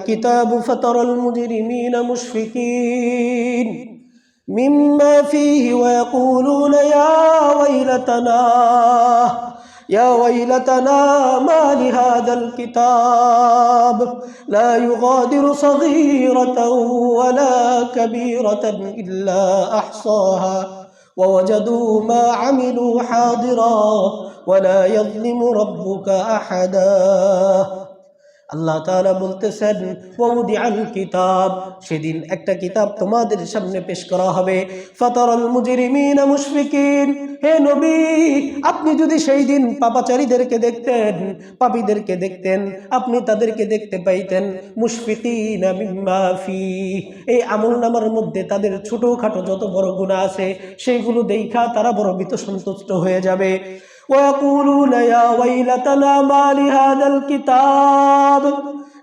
الكتاب فترى المجرمين مشفقين مما فيه ويقولون يا ويلتنا يا ويلتنا ما لهذا الكتاب؟ لا يغادر صغيرة ولا كبيرة إلا أحصاها ووجدوا ما عملوا حاضرا ولا يظلم ربك أحدا. আল্লাহ তাআলা বলতেছেন ওয়াউদিআল কিতাব সেদিন একটা কিতাব তোমাদের সামনে পেশ করা হবে। ফাতারাল মুজরিমিনা মুশফিকিন হে নবী, আপনি যদি সেই দিন পাপাচারীদেরকে দেখতেন, পাপীদেরকে দেখতেন, আপনি তাদেরকে দেখতে পাইতেন, মুশফিকিনা মিম্মা ফি এই আমলনামার মধ্যে তাদের ছোটখাটো যত বড় গুনাহ আছে, সেইগুলো দেখা তারা বড় ভীত সন্তুষ্ট হয়ে যাবে। ويقولون يا ويلتنا ما لهذا الكتاب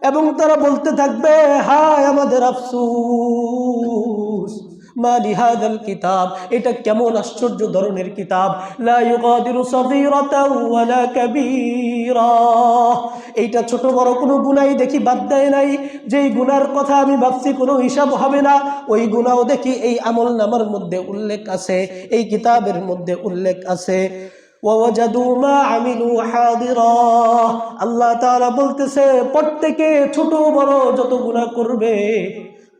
এবং তারা বলতে থাকবে হায় আমাদের আফসুস মা লিহাদাল কিতাব এটা কেমন আশ্চর্য ধরনের কিতাব লা ইউগাদিরু সাগীরাতাও ওয়ালা কাবীরা এইটা ছোট বড় কোনো গুনাই দেখি বাদ দেয় নাই যেই গুনার কথা আমি ভাবছি কোনো হিসাব হবে না ওই গুনাও দেখি এই আমল নামার মধ্যে উল্লেখ আছে এই কিতাবের মধ্যে উল্লেখ আছে আল্লাহ তারা বলতেছে, প্রত্যেকে ছোট বড় যত গুণা করবে,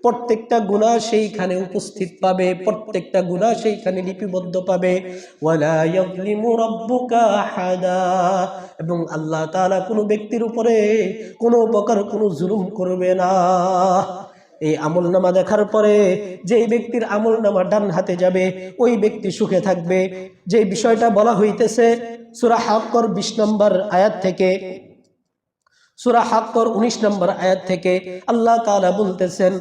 প্রত্যেকটা গুণা সেইখানে উপস্থিত পাবে, প্রত্যেকটা গুণা সেইখানে লিপিবদ্ধ পাবে। এবং আল্লাহ তারা কোনো ব্যক্তির উপরে কোনো প্রকার কোনো জুলুম করবে না। এই আমল নামা দেখার পরে যেই ব্যক্তির আমল নামা ডান হাতে যাবে, ওই ব্যক্তি সুখে থাকবে। যে বিষয়টা বলা হইতেছে সুরা হাক্কর বিশ নম্বর আয়াত থেকে, সুরা হাক্কর উনিশ নম্বর আয়াত থেকে আল্লাহ তালা বলতেছেন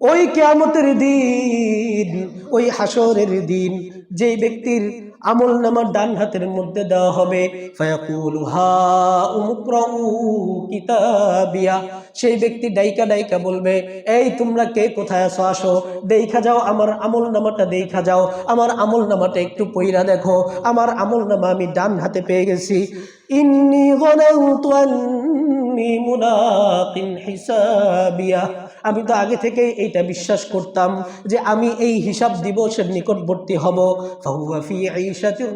ওই কেয়ামতের দিন, ওই হাসরের দিন, যেই ব্যক্তির আমল নামার ডান হাতের মধ্যে দেওয়া হবে। সেই ব্যক্তি ডাইকা ডাইকা বলবে, এই তোমরা কে? কোথায় আছো? আসো। দেখা যাও, আমার আমল নামাটা দেখা যাও। আমার আমল নামাটা একটু পইরা দেখো। আমার আমল নামা আমি ডান হাতে পেয়ে গেছি। ইন্নি গনাউতু আন্নি মুনাকিন হিসাবিয়া। আমি তো আগে থেকে এইটা বিশ্বাস করতাম যে আমি এই হিসাব দিবসের নিকটবর্তী হব। ঈশাতির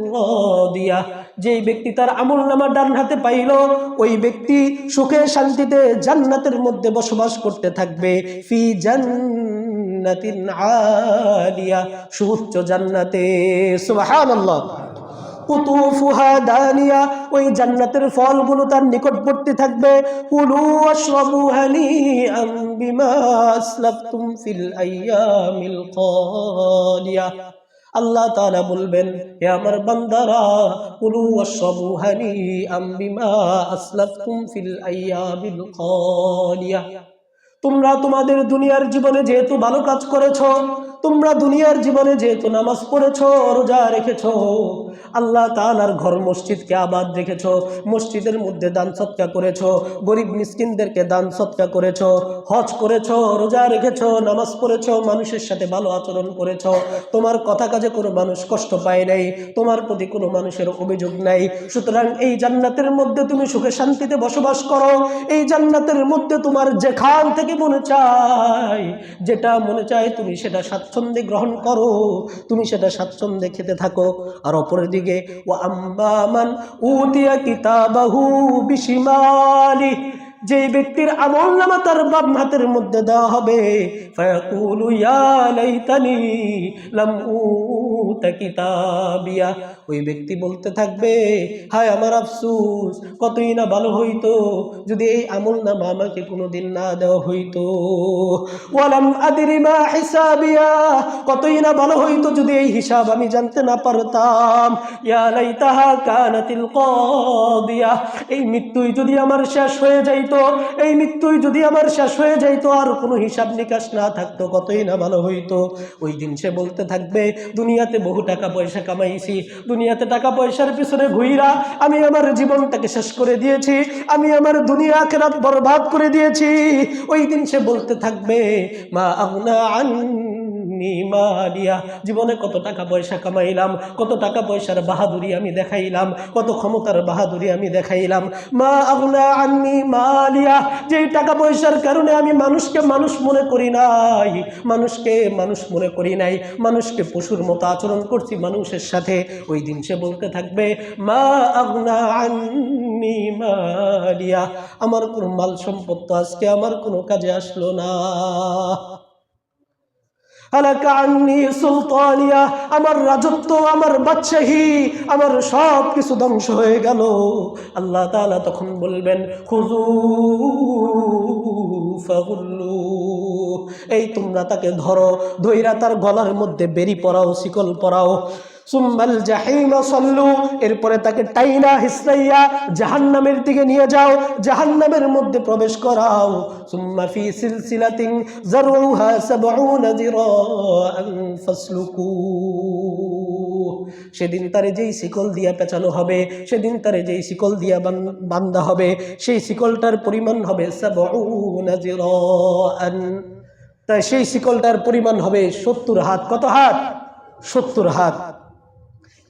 যেই ব্যক্তি তার আমল নামা ডান হাতে পাইল, ওই ব্যক্তি সুখে শান্তিতে জান্নাতের মধ্যে বসবাস করতে থাকবে। ফি জান্নাতিন আলিয়া। জান্নাতে। সুবহানাল্লাহ। কুতুফুহা দানিয়া, ওই জান্নাতের ফলগুলো তার নিকটবর্তী থাকবে। কুলু আশরাবু বিমা আসলাফতুম ফিল আইয়ামিল খালিয়া। আল্লাহ তাআলা বলবেন, হে আমার বান্দারা, কুলু আশরাবু হানিআম বিমা আসলাফতুম ফিল আইয়ামিল খালিয়া। তোমরা তোমাদের দুনিয়ার জীবনে যেহেতু ভালো কাজ করেছ তোমরা দুনিয়ার জীবনে যেহেতু নামাজ পড়েছো, রোজা রেখেছো, আল্লাহ তাআলার ঘর মসজিদকে আবাদ রেখেছো, মসজিদের মধ্যে দান সৎকা করেছ, গরিব মিসকিনদেরকে দান সৎকা করেছ, হজ করেছ, রোজা রেখেছো, নামাজ পড়েছ, মানুষের সাথে ভালো আচরণ করেছ, তোমার কথা কাজে কোনো মানুষ কষ্ট পায় নাই, তোমার প্রতি কোনো মানুষের অভিযোগ নাই। সুতরাং এই জান্নাতের মধ্যে তুমি সুখে শান্তিতে বসবাস করো, এই জান্নাতের মধ্যে তোমার যেখান থেকে মনে চায়, যেটা মনে চায় তুমি সেটা স্বাচ্ছন্দ্যে গ্রহণ করো। তুমি সেটা স্বাচ্ছন্দ্যে খেতে থাকো। আর অপরের দিকে ও আম্বামান বিশিমালি। যে ব্যক্তির আমল নামা তার বাম হাতের মধ্যে দেওয়া হবে। ফায়াকুলু, ইয়া লাইতানি লাম উতা কিতাবিয়া। ওই ব্যক্তি বলতে থাকবে, হায় আমার আফসুস, কতই না ভালো হইতো যদি এই আমল নামা আমাকে কোনোদিন না দেওয়া হইতো। ওয়ালাম আদিরি মা হিসাবিয়া, কতই না ভালো হইতো যদি এই হিসাব আমি জানতে না পারতাম। ইয়া লাইতাহা কানাতিল কাদিয়া, এই মৃত্যুই যদি আমার শেষ হয়ে যাইতো, এই মৃত্যুই যদি আমার শেষ হয়ে যাইতো, আর কোনো হিসাব নিকাশ না থাকতো, কতই না ভালো হইতো। ওই দিন সে বলতে থাকবে, দুনিয়াতে বহু টাকা পয়সা কামাইছি দুনিয়াতে টাকা পয়সার পিছনে ঘুইরা আমি আমার জীবনটাকে শেষ করে দিয়েছি, আমি আমার দুনিয়া খেরাত বরবাদ করে দিয়েছি। ওই দিন সে বলতে থাকবে, মা আগনা আন মালিয়া জীবনে কত টাকা পয়সা কামাইলাম, কত টাকা পয়সার বাহাদুরি আমি দেখাইলাম, কত ক্ষমতার বাহাদুরি আমি দেখাইলাম। মা আগনা আন্নি মালিয়া যেই টাকা পয়সার কারণে আমি মানুষকে মানুষ মনে করি নাই, মানুষকে মানুষ মনে করি নাই, মানুষকে পশুর মতো আচরণ করছি মানুষের সাথে। ওই দিন সে বলতে থাকবে, মা আগনা আন্নি মালিয়া আমার কোনো মাল সম্পদ আজকে আমার কোনো কাজে আসলো না। সুলতানিয়া, আমার রাজত্ব, আমার বাচ্চাহি আমার সব কিছু ধ্বংস হয়ে গেল। আল্লাহ তালা তখন বলবেন খুজু এই তোমরা তাকে ধরো ধৈরা তার গলার মধ্যে বেরি পরাও, শিকল পরাও। সুম্মাল জাহিমা সল্লু, এরপরে তাকে টাইনা হিসরাইয়া জাহান্নামের দিকে নিয়ে যাও, জাহান্নামের মধ্যে প্রবেশ করাও। সুম্মা ফি সিলসিলাতিন জারউহা সাবউনা যিরাআন ফাসলুকু। সেদিন তারে যেই শিকল দিয়া পেঁচানো হবে, সেদিন তারে যেই শিকল দিয়া বান্ধা হবে, সেই শিকলটার পরিমাণ হবে সাবউনা যিরাআন। তাই সেই শিকলটার পরিমাণ হবে সত্তর হাত। কত হাত? সত্তর হাত।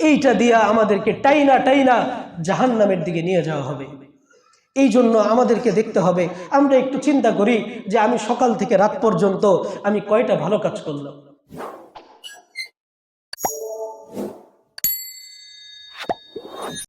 এইটা দিয়া আমাদেরকে টাইনা টাইনা জাহান নামের দিকে নিয়ে যাওয়া হবে। এই জন্য আমাদেরকে দেখতে হবে। আমরা একটু চিন্তা করি যে আমি সকাল থেকে রাত পর্যন্ত আমি কয়টা ভালো কাজ করলাম।